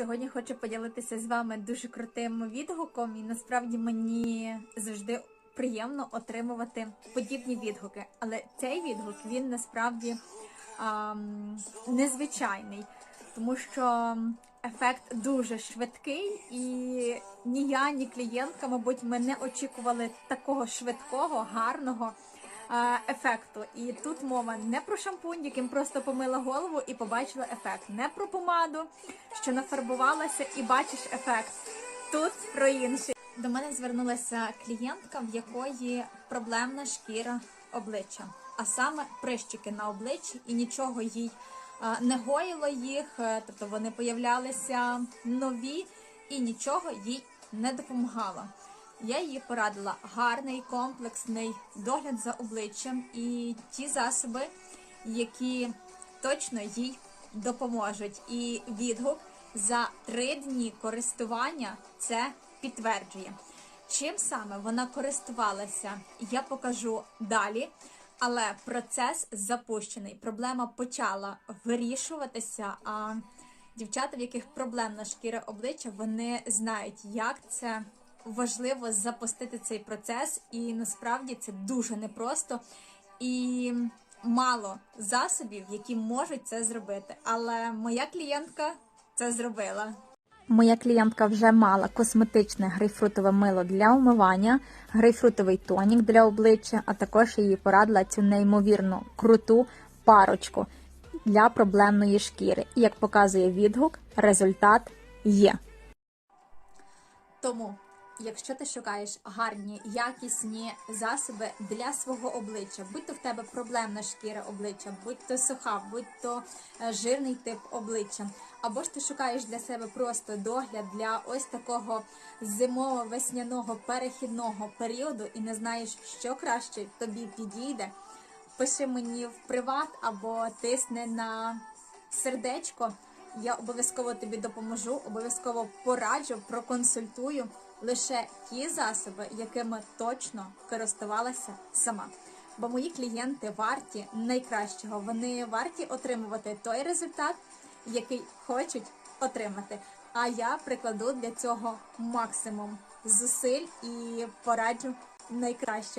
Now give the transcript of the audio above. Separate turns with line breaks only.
Сьогодні хочу поділитися з вами дуже крутим відгуком, і насправді мені завжди приємно отримувати подібні відгуки. Але цей відгук він насправді ам, незвичайний, тому що ефект дуже швидкий, і ні я, ні клієнтка, мабуть, ми не очікували такого швидкого, гарного ефекту. І тут мова не про шампунь, яким просто помила голову і побачила ефект, не про помаду, що нафарбувалася і бачиш ефект. Тут про інше. До мене звернулася клієнтка, в якої проблемна шкіра обличчя, а саме прищики на обличчі, і нічого їй не гоїло їх, е, тобто вони появлялися нові, і нічого їй не допомагало. Я їй порадила гарний комплексний догляд за обличчям і ті засоби, які точно їй допоможуть. І відгук за три дні користування це підтверджує. Чим саме вона користувалася, я покажу далі. Але процес запущений. Проблема почала вирішуватися. А дівчата, в яких проблемна шкіра обличчя, вони знають, як це важливо запустити цей процес, і насправді це дуже непросто і мало засобів, які можуть це зробити. Але моя клієнтка це зробила. Моя клієнтка вже мала косметичне грейпфрутове мило для умивання, грейпфрутовий тонік для обличчя, а також їй порадила цю неймовірно круту парочку для проблемної шкіри. І як показує відгук, результат є. Тому, якщо ти шукаєш гарні, якісні засоби для свого обличчя, будь то в тебе проблемна шкіра обличчя, будь то суха, будь то е, жирний тип обличчя, або ж ти шукаєш для себе просто догляд для ось такого зимово-весняного перехідного періоду і не знаєш, що краще тобі підійде, пиши мені в приват або тисни на сердечко. Я обов'язково тобі допоможу, обов'язково пораджу, проконсультую лише ті засоби, якими точно користувалася сама. Бо мої клієнти варті найкращого. Вони варті отримувати той результат, який хочуть отримати. А я прикладу для цього максимум зусиль і пораджу найкраще.